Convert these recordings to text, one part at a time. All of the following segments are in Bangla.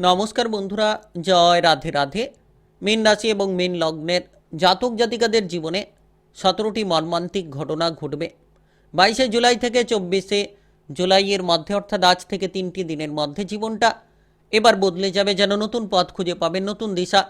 নমস্কার বন্ধুরা, জয় রাধে রাধে। মীন রাশি এবং মীন লগ্নের জাতক জাতিকাদের জীবনে সতেরোটি মর্মান্তিক ঘটনা ঘটবে। বাইশে জুলাই থেকে চব্বিশে জুলাইয়ের মধ্যে, অর্থাৎ আজ থেকে তিনটি দিনের মধ্যে জীবনটা এবার বদলে যাবে। যেন নতুন পথ খুঁজে পাবেন, নতুন দিশা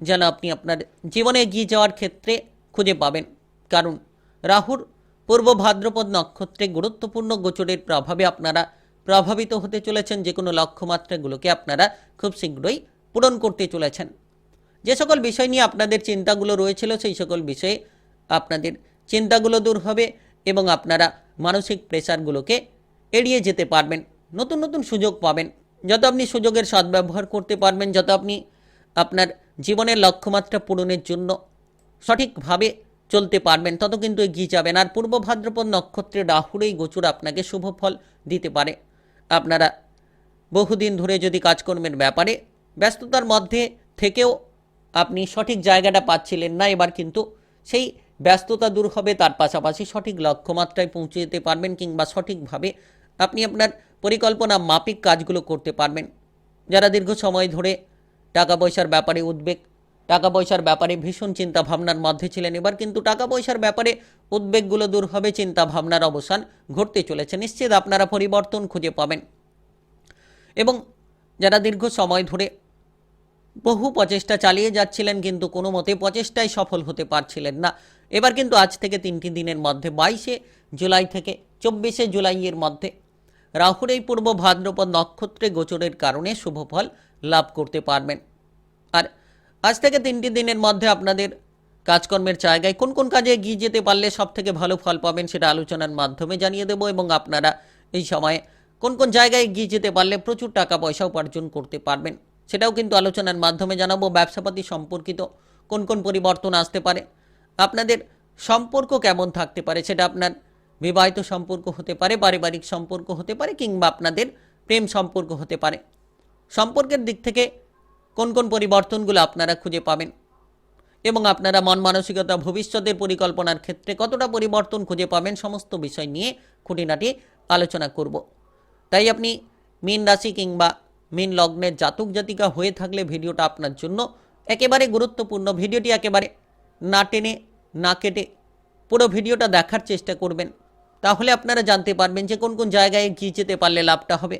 যেন আপনি আপনার জীবনে এগিয়ে যাওয়ার ক্ষেত্রে খুঁজে পাবেন। কারণ রাহুর পূর্ব ভাদ্রপদ নক্ষত্রে গুরুত্বপূর্ণ গোচরের প্রভাবে আপনারা প্রভাবিত হতে চলেছেন যে কোনো লক্ষ্যমাত্রাগুলোকে আপনারা খুব শীঘ্রই পূরণ করতে চলেছেন। যে সকল বিষয় নিয়ে আপনাদের চিন্তাগুলো রয়েছিল, সেই সকল বিষয়ে আপনাদের চিন্তাগুলো দূর হবে এবং আপনারা মানসিক প্রেশারগুলোকে এড়িয়ে যেতে পারবেন। নতুন নতুন সুযোগ পাবেন। যত আপনি সুযোগের সদ্ব্যবহার করতে পারবেন, যত আপনি আপনার জীবনের লক্ষ্যমাত্রা পূরণের জন্য সঠিকভাবে চলতে পারবেন, তত কিন্তু এগিয়ে যাবেন। আর পূর্ব ভাদ্রপদ নক্ষত্রে রাহুর এই গোচর আপনাকে শুভ ফল দিতে পারে। আপনারা বহুদিন ধরে যদি কাজকর্মের ব্যাপারে ব্যস্ততার মধ্যে থেকেও আপনি সঠিক জায়গাটা পাচ্ছিলেন না, এবার কিন্তু সেই ব্যস্ততা দূর হবে, তার পাশাপাশি সঠিক লক্ষ্যমাত্রায় পৌঁছে যেতে পারবেন কিংবা সঠিকভাবে আপনি আপনার পরিকল্পনা মাফিক কাজগুলো করতে পারবেন। যারা দীর্ঘ সময় ধরে টাকা পয়সার ব্যাপারে উদ্বেগ টাকা পয়সার ব্যাপারে ভীষণ চিন্তা ভাবনার মধ্যে ছিলেন এবার, কিন্তু টাকা পয়সার ব্যাপারে উদ্বেগগুলো দূর হবে চিন্তা ভাবনার অবসান ঘটতে চলেছে। নিশ্চিত আপনারা পরিবর্তন খুঁজে পাবেন। এবং যারা দীর্ঘ সময় ধরে বহু প্রচেষ্টা চালিয়ে যাচ্ছিলেন, কিন্তু কোনো মতে প্রচেষ্টায় সফল হতে পারছিলেন না। এবার কিন্তু আজ থেকে তিনটি দিনের মধ্যে, বাইশে জুলাই থেকে চব্বিশে জুলাইয়ের মধ্যে রাহুর এই পূর্ব ভাদ্রপদ নক্ষত্রে গোচরের কারণে শুভ ফল লাভ করতে পারবেন। আর আজ থেকে তিনটি দিনের মধ্যে আপনাদের কাজকর্মের জায়গায় কোন কোন কাজে এগিয়ে যেতে পারলে সব থেকে ভালো ফল পাবেন সেটা আলোচনার মাধ্যমে জানিয়ে দেবো এবং আপনারা এই সময়ে কোন কোন জায়গায় এগিয়ে যেতে পারলে প্রচুর টাকা পয়সা উপার্জন করতে পারবেন সেটাও কিন্তু আলোচনার মাধ্যমে জানাব ব্যবসাপাতি সম্পর্কিত কোন কোন পরিবর্তন আসতে পারে, আপনাদের সম্পর্ক কেমন থাকতে পারে সেটা আপনার বিবাহিত সম্পর্ক হতে পারে, পারিবারিক সম্পর্ক হতে পারে কিংবা আপনাদের প্রেম সম্পর্ক হতে পারে। সম্পর্কের দিক থেকে কোন কোন পরিবর্তনগুলো আপনারা খুঁজে পাবেন? এবং আপনারা মন মানসিকতা ভবিষ্যতের পরিকল্পনার ক্ষেত্রে কতটা পরিবর্তন খুঁজে পাবেন? সমস্ত বিষয় নিয়ে খুঁটিনাটি আলোচনা করব। তাই আপনি মীন রাশি কিংবা মীন লগ্নের জাতক জাতিকা হয়ে থাকলে ভিডিওটা আপনার জন্য একেবারে গুরুত্বপূর্ণ। ভিডিওটি একেবারে না টেনে, না কেটে পুরো ভিডিওটা দেখার চেষ্টা করবেন। তাহলে আপনারা জানতে পারবেন যে কোন কোন জায়গায় এগিয়ে যেতে পারলে লাভটা হবে,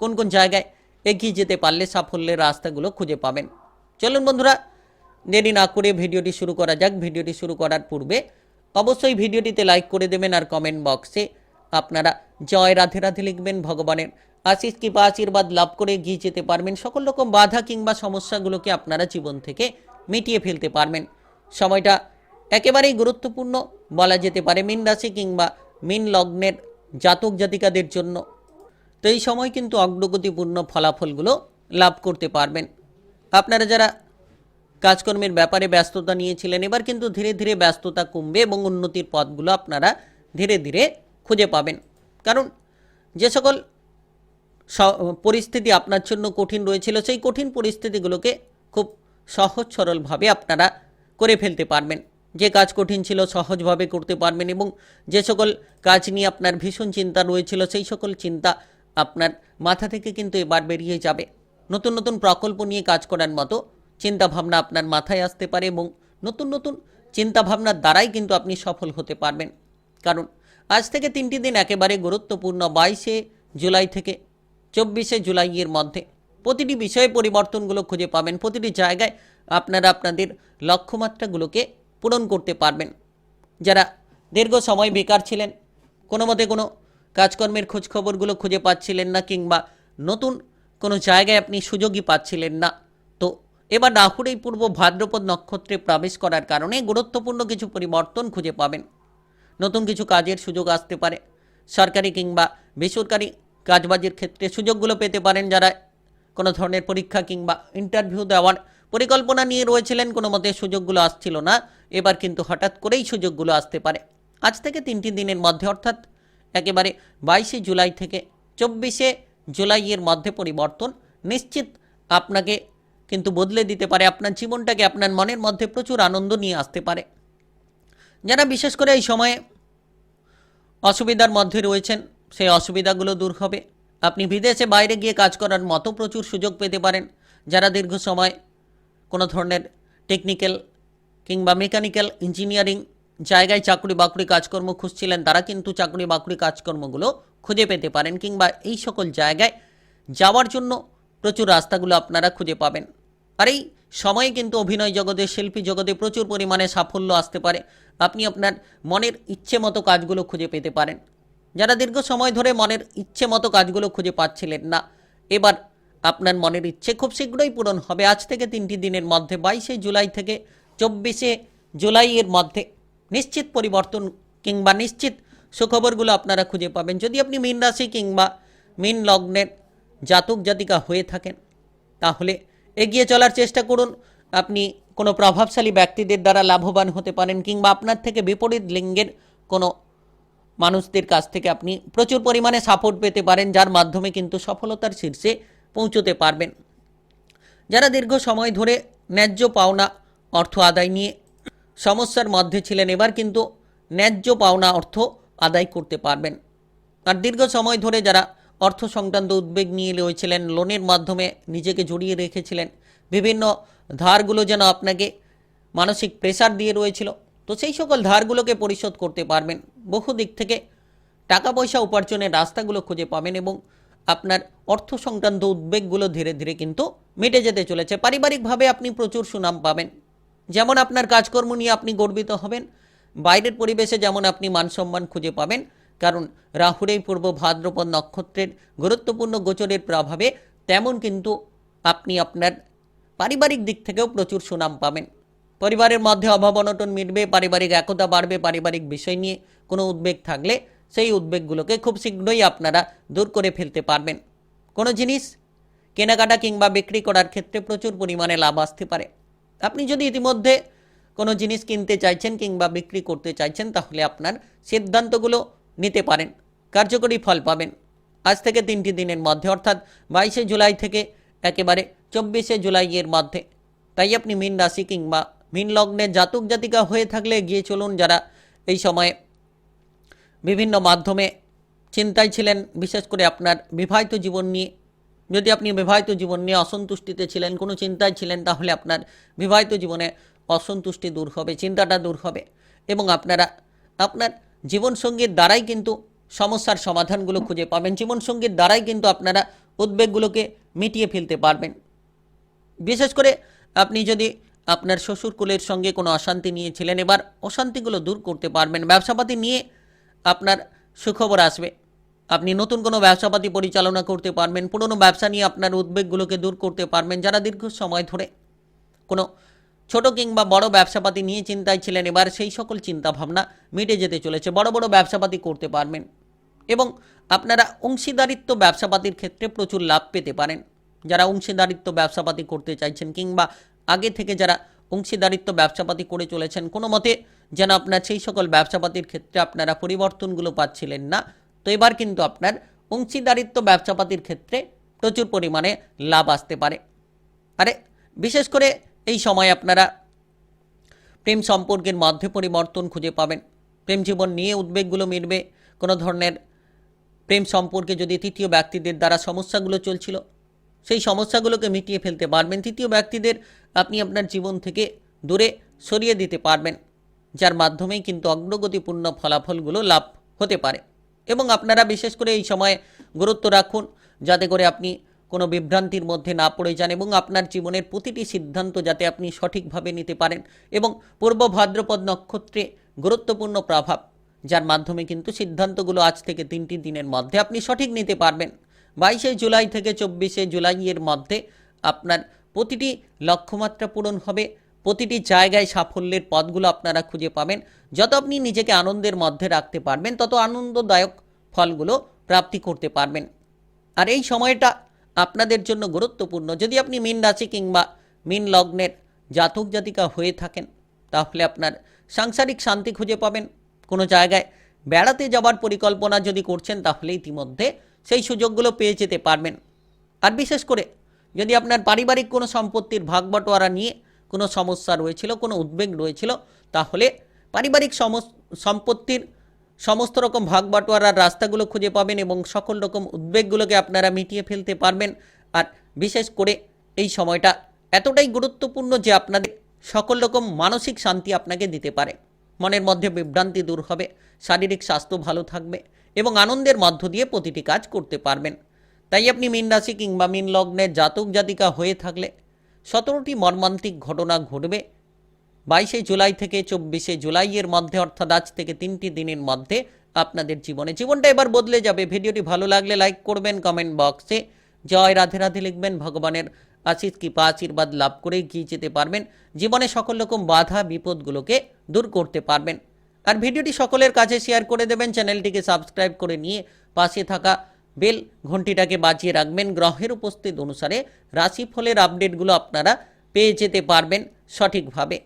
কোন কোন জায়গায় এগিয়ে যেতে পারলে সাফল্যের রাস্তাগুলো খুঁজে পাবেন। চলুন বন্ধুরা, দেরি না করে ভিডিওটি শুরু করা যাক। ভিডিওটি শুরু করার পূর্বে অবশ্যই ভিডিওটিতে লাইক করে দেবেন আর কমেন্ট বক্সে আপনারা জয় রাধে রাধে লিখবেন, ভগবানের আশিস কৃপা, আশীর্বাদ লাভ করে এগিয়ে যেতে পারবেন। সকল রকম বাধা কিংবা সমস্যাগুলোকে আপনারা জীবন থেকে মিটিয়ে ফেলতে পারবেন। সময়টা একেবারেই গুরুত্বপূর্ণ, বলা যেতে পারে মিন রাশি কিংবা মিন লগ্নের জাতক জাতিকাদের জন্য। তো এই সময় কিন্তু অগ্রগতিপূর্ণ ফলাফলগুলো লাভ করতে পারবেন। আপনারা যারা কাজকর্মের ব্যাপারে ব্যস্ততা নিয়েছিলেন, এবার কিন্তু ধীরে ধীরে ব্যস্ততা কমবে এবং উন্নতির পথগুলো আপনারা ধীরে ধীরে খুঁজে পাবেন। কারণ যে সকল পরিস্থিতি আপনার জন্য কঠিন রয়েছিল, সেই কঠিন পরিস্থিতিগুলোকে খুব সহজ সরলভাবে আপনারা করে ফেলতে পারবেন। যে কাজ কঠিন ছিল সহজভাবে করতে পারবেন এবং যে সকল কাজ নিয়ে আপনার ভীষণ চিন্তা রয়েছিল, সেই সকল চিন্তা আপনার মাথা থেকে কিন্তু এবার বেরিয়ে যাবে। নতুন নতুন প্রকল্প নিয়ে কাজ করার মতো চিন্তা ভাবনা আপনার মাথায় আসতে পারে এবং নতুন নতুন চিন্তা ভাবনার দ্বারাই কিন্তু আপনি সফল হতে পারবেন। কারণ আজ থেকে তিনটি দিন একেবারে গুরুত্বপূর্ণ বাইশে জুলাই থেকে চব্বিশে জুলাইয়ের মধ্যে। প্রতিটি বিষয়ে পরিবর্তনগুলো খুঁজে পাবেন, প্রতিটি জায়গায় আপনারা আপনাদের লক্ষ্যমাত্রাগুলোকে পূরণ করতে পারবেন। যারা দীর্ঘ সময় বেকার ছিলেন, কোনো মতে কোনো কাজকর্মের খোঁজখবরগুলো খুঁজে পাচ্ছিলেন না কিংবা নতুন কোনো জায়গায় আপনি সুযোগই পাচ্ছিলেন না। তো এবার রাহুর পূর্ব ভাদ্রপদ নক্ষত্রে প্রবেশ করার কারণে গুরুত্বপূর্ণ কিছু পরিবর্তন খুঁজে পাবেন। নতুন কিছু কাজের সুযোগ আসতে পারে। সরকারি কিংবা বেসরকারি কাজবাজের ক্ষেত্রে সুযোগগুলো পেতে পারেন যারা কোনো ধরনের পরীক্ষা কিংবা ইন্টারভিউ দেওয়ার পরিকল্পনা নিয়ে রয়েছিলেন, কোনো মতে সুযোগগুলো আসছিল না। এবার কিন্তু হঠাৎ করেই সুযোগগুলো আসতে পারে। আজ থেকে তিনটি দিনের মধ্যে, অর্থাৎ একেবারে বাইশে জুলাই থেকে চব্বিশে জুলাইয়ের মধ্যে পরিবর্তন। নিশ্চিত আপনাকে কিন্তু বদলে দিতে পারে, আপনার জীবনটাকে আপনার মনের মধ্যে প্রচুর আনন্দ নিয়ে আসতে পারে। যারা বিশেষ করে এই সময়ে অসুবিধার মধ্যে রয়েছেন, সেই অসুবিধাগুলো দূর হবে। আপনি বিদেশে বাইরে গিয়ে কাজ করার মতো প্রচুর সুযোগ পেতে পারেন। যারা দীর্ঘ সময় কোনো ধরনের টেকনিক্যাল কিংবা মেকানিক্যাল ইঞ্জিনিয়ারিং জায়গায় চাকরি বাকরি কাজকর্ম খুঁজছিলেন তারা, কিন্তু চাকরি বাকরি কাজকর্মগুলো খুঁজে পেতে পারেন কিংবা এই সকল জায়গায় যাওয়ার জন্য প্রচুর রাস্তাগুলো আপনারা খুঁজে পাবেন। আর এই সময়ে কিন্তু অভিনয় জগতে, শিল্পী জগতে প্রচুর পরিমাণে সাফল্য আসতে পারে। আপনি আপনার মনের ইচ্ছে মতো কাজগুলো খুঁজে পেতে পারেন। যারা দীর্ঘ সময় ধরে মনের ইচ্ছে মতো কাজগুলো খুঁজে পাচ্ছিলেন না, এবার আপনার মনের ইচ্ছে খুব শীঘ্রই পূরণ হবে। আজ থেকে তিনটি দিনের মধ্যে, বাইশে জুলাই থেকে চব্বিশে জুলাইয়ের মধ্যে নিশ্চিত পরিবর্তন কিংবা নিশ্চিত সুখবরগুলো আপনারা খুঁজে পাবেন। যদি আপনি মীন রাশি কিংবা মীন লগ্নের জাতক জাতিকা হয়ে থাকেন, তাহলে এগিয়ে চলার চেষ্টা করুন। আপনি কোনো প্রভাবশালী ব্যক্তিদের দ্বারা লাভবান হতে পারেন কিংবা আপনার থেকে বিপরীত লিঙ্গের কোনো মানুষদের কাছ থেকে আপনি প্রচুর পরিমাণে সাপোর্ট পেতে পারেন, যার মাধ্যমে কিন্তু সফলতার শীর্ষে পৌঁছতে পারবেন। যারা দীর্ঘ সময় ধরে ন্যায্য পাওনা অর্থ আদায় নিয়ে সমস্যার মধ্যে ছিলেন এবার কিন্তু ন্যায্য পাওনা অর্থ আদায় করতে পারবেন। আর দীর্ঘ সময় ধরে যারা অর্থ সংক্রান্ত উদ্বেগ নিয়ে রয়েছিলেন, লোনের মাধ্যমে নিজেকে জড়িয়ে রেখেছিলেন, বিভিন্ন ধারগুলো যেন আপনাকে মানসিক প্রেসার দিয়ে রয়েছিল, তো সেই সকল ধারগুলোকে পরিশোধ করতে পারবেন। বহু দিক থেকে টাকা পয়সা উপার্জনের রাস্তাগুলো খুঁজে পাবেন এবং আপনার অর্থ সংক্রান্ত উদ্বেগগুলো ধীরে ধীরে কিন্তু মিটে যেতে চলেছে। পারিবারিকভাবে আপনি প্রচুর সুনাম পাবেন। যেমন আপনার কাজকর্ম নিয়ে আপনি গর্বিত হবেন, বাইরের পরিবেশে যেমন আপনি মান সম্মান খুঁজে পাবেন, কারণ রাহুর এই পূর্ব ভাদ্রপদ নক্ষত্রের গুরুত্বপূর্ণ গোচরের প্রভাবে তেমন কিন্তু আপনি আপনার পারিবারিক দিক থেকেও প্রচুর সুনাম পাবেন। পরিবারের মধ্যে অভাব অনটন মিটবে, পারিবারিক একতা বাড়বে, পারিবারিক বিষয় নিয়ে কোনো উদ্বেগ থাকলে সেই উদ্বেগগুলোকে খুব শীঘ্রই আপনারা দূর করে ফেলতে পারবেন। কোনো জিনিস কেনাকাটা কিংবা বিক্রি করার ক্ষেত্রে প্রচুর পরিমাণে লাভ আসতে পারে। আপনি যদি ইতিমধ্যে কোনো জিনিস কিনতে চাইছেন কিংবা বিক্রি করতে চাইছেন, তাহলে আপনার সিদ্ধান্তগুলো নিতে পারেন, কার্যকরী ফল পাবেন। আজ থেকে তিনটি দিনের মধ্যে, অর্থাৎ বাইশে জুলাই থেকে একেবারে চব্বিশে জুলাইয়ের মধ্যে। তাই আপনি মীন রাশি কিংবা মীন লগ্নে জাতক জাতিকা হয়ে থাকলে গিয়ে চলুন। যারা এই সময়ে বিভিন্ন মাধ্যমে চিন্তায় ছিলেন, বিশেষ করে আপনার বিবাহিত জীবন নিয়ে যদি আপনি বিবাহিত জীবন নিয়ে অসন্তুষ্টিতে ছিলেন, কোনো চিন্তায় ছিলেন, তাহলে আপনার বিবাহিত জীবনে অসন্তুষ্টি দূর হবে, চিন্তাটা দূর হবে। এবং আপনারা, আপনার জীবনসঙ্গীর দ্বারাই কিন্তু সমস্যার সমাধানগুলো খুঁজে পাবেন। জীবনসঙ্গীর দ্বারাই কিন্তু আপনারা উদ্বেগগুলোকে মিটিয়ে ফেলতে পারবেন। বিশেষ করে আপনি যদি আপনার শ্বশুরকুলের সঙ্গে কোনো অশান্তি নিয়েছিলেন এবার অশান্তিগুলো দূর করতে পারবেন। ব্যবসাপাতি নিয়ে আপনার সুখবর আসবে। আপনি নতুন কোনো ব্যবসাপাতি পরিচালনা করতে পারবেন, পুরনো ব্যবসা নিয়ে আপনার উদ্বেগগুলোকে দূর করতে পারবেন যারা দীর্ঘ সময় ধরে কোনো ছোট কিংবা বড় ব্যবসাপাতি নিয়ে চিন্তায় ছিলেন, এবার সেই সকল চিন্তাভাবনা মিটে যেতে চলেছে। বড় বড় ব্যবসাপাতি করতে পারবেন এবং আপনারা অংশীদারিত্ব ব্যবসাপাতির ক্ষেত্রে প্রচুর লাভ পেতে পারেন। যারা অংশীদারিত্ব ব্যবসাপাতি করতে চাইছেন কিংবা আগে থেকে যারা অংশীদারিত্ব ব্যবসাপাতি করে চলেছেন, কোনো মতে যেন আপনার সেই সকল ব্যবসাপাতির ক্ষেত্রে আপনারা পরিবর্তনগুলো পাচ্ছিলেন না। তো এবার কিন্তু আপনার অংশীদারিত্ব ব্যবসাপাতির ক্ষেত্রে প্রচুর পরিমাণে লাভ আসতে পারে। আরে, বিশেষ করে এই সময় আপনারা প্রেম সম্পর্কের মধ্যে পরিবর্তন খুঁজে পাবেন। প্রেম জীবন নিয়ে উদ্বেগগুলো মিটবে। কোনো ধরনের প্রেম সম্পর্কে যদি তৃতীয় ব্যক্তিদের দ্বারা সমস্যাগুলো চলছিল, সেই সমস্যাগুলোকে মিটিয়ে ফেলতে পারবেন। তৃতীয় ব্যক্তিদের আপনি আপনার জীবন থেকে দূরে সরিয়ে দিতে পারবেন, যার মাধ্যমেই কিন্তু অগ্রগতিপূর্ণ ফলাফলগুলো লাভ হতে পারে। এবং আপনারা বিশেষ করে এই সময়ে গুরুত্ব রাখুন যাতে করে আপনি কোনো বিভ্রান্তির মধ্যে না পড়ে যান এবং আপনার জীবনের প্রতিটি সিদ্ধান্ত যাতে আপনি সঠিকভাবে নিতে পারেন এবং পূর্ব ভাদ্রপদ নক্ষত্রে গুরুত্বপূর্ণ প্রভাব, যার মাধ্যমে কিন্তু সিদ্ধান্তগুলো আজ থেকে তিনটি দিনের মধ্যে আপনি সঠিক নিতে পারবেন। বাইশে জুলাই থেকে চব্বিশে জুলাইয়ের মধ্যে আপনার প্রতিটি লক্ষ্যমাত্রা পূরণ হবে। প্রতিটি জায়গায় সাফল্যের পথগুলো আপনারা খুঁজে পাবেন। যত আপনি নিজেকে আনন্দের মধ্যে রাখতে পারবেন, তত আনন্দদায়ক ফলগুলো প্রাপ্তি করতে পারবেন। আর এই সময়টা আপনাদের জন্য গুরুত্বপূর্ণ। যদি আপনি মীন রাশি কিংবা মীন লগ্নের জাতক জাতিকা হয়ে থাকেন, তাহলে আপনার সাংসারিক শান্তি খুঁজে পাবেন। কোনো জায়গায় বেড়াতে যাওয়ার পরিকল্পনা যদি করছেন, তাহলে ইতিমধ্যে সেই সুযোগগুলো পেয়ে যেতে পারবেন। আর বিশেষ করে যদি আপনার পারিবারিক কোনো সম্পত্তির ভাগ বটোয়ারা নিয়ে কোনো সমস্যা রয়েছিল, কোনো উদ্বেগ রয়েছিল, তাহলে পারিবারিক সম্পত্তির সমস্ত রকম ভাগ বাটোয়ারার রাস্তাগুলো খুঁজে পাবেন এবং সকল রকম উদ্বেগগুলোকে আপনারা মিটিয়ে ফেলতে পারবেন। আর বিশেষ করে এই সময়টা এতটাই গুরুত্বপূর্ণ যে আপনাদের সকল রকম মানসিক শান্তি আপনাকে দিতে পারে। মনের মধ্যে বিভ্রান্তি দূর হবে, শারীরিক স্বাস্থ্য ভালো থাকবে এবং আনন্দের মধ্য দিয়ে প্রতিটি কাজ করতে পারবেন। তাই আপনি মীন রাশি কিংবা মীন লগ্নের জাতক জাতিকা হয়ে থাকলে সতেরোটি মর্মান্তিক ঘটনা ঘটবে। বাইশে জুলাই থেকে চব্বিশে জুলাইয়ের মধ্যে, অর্থাৎ আজ থেকে তিনটি দিনের মধ্যে আপনাদের জীবনে। জীবনটা এবার বদলে যাবে। ভিডিওটি ভালো লাগলে লাইক করবেন, কমেন্ট বক্সে। জয় রাধে রাধে লিখবেন, ভগবানের আশিস কৃপা, আশীর্বাদ লাভ করে গিয়ে যেতে পারবেন। জীবনে সকল রকম বাধা, বিপদগুলোকে দূর করতে পারবেন। আর ভিডিওটি সকলের কাছে শেয়ার করে দেবেন। চ্যানেলটিকে সাবস্ক্রাইব করে নিয়ে পাশে থাকা বেল ঘন্টিটাকে বাজিয়ে রাখবেন। গ্রহের উপস্থিত অনুসারে রাশিফলের আপডেটগুলো আপনারা পেয়ে যেতে পারবেন সঠিকভাবে।